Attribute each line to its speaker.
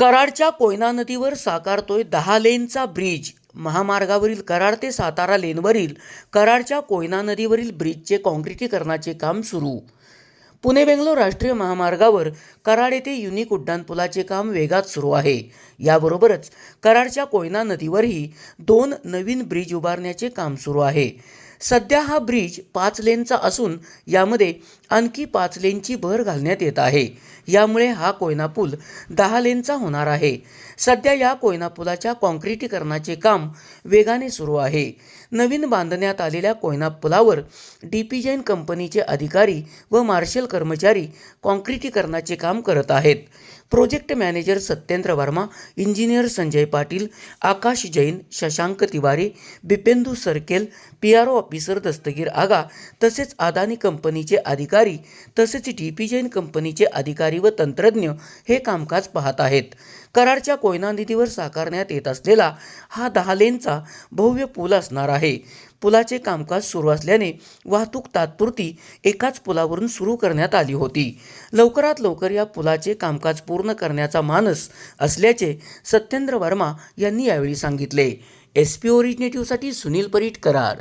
Speaker 1: कराडच्या कोयना नदीवर साकारतोय दहा लेनचा ब्रिज. महामार्गावरील कराड ते सातारा लेनवरील कराडच्या कोयना नदीवरील ब्रिजचे काँक्रिटीकरणाचे काम सुरू. पुणे बेंगलोर राष्ट्रीय महामार्गावर कराड येथे युनिक उड्डाणपुलाचे काम वेगात सुरू आहे. याबरोबरच कराडच्या कोयना नदीवरही दोन नवीन ब्रिज उभारण्याचे काम सुरू आहे. सध्या हा ब्रिज पाच लेनचा असून यामध्ये आणखी पाच लेनची भर घालण्यात येत आहे. यामुळे हा कोयना पूल दहा लेनचा होणार आहे. सध्या या कोयना पुलाच्या काँक्रिटीकरणाचे काम वेगाने सुरू आहे. नवीन बांधण्यात आलेल्या कोयना पुलावर डी पी जैन कंपनीचे अधिकारी व मार्शल कर्मचारी काँक्रिटीकरणाचे काम करत आहेत. Project manager Satyendra Verma engineer Sanjay Patil Akash Jain Shashank Tiwari Bipendu Sarkel P R O officer Dastagir Aga तसेच अदानी कंपनीचे अधिकारी तसेच डी पी जैन कंपनीचे अधिकारी व तंत्रज्ञ हे कामकाज पाहत आहेत. कराडच्या कोयना नदीवर साकारण्यात येत असलेला हा दहा लेनचा भव्य पूल असणार आहे. पुलाचे कामकाज सुरू असल्याने वाहतूक तात्पुरती एकाच पुलावरून सुरू करण्यात आली होती. लवकरात लवकर या पुलाचे कामकाज पूर्ण करण्याचा मानस असल्याचे सत्येंद्र वर्मा यांनी यावेळी सांगितले. एस पी ओरिजिनेटिव्हसाठी सुनील परीट कराड.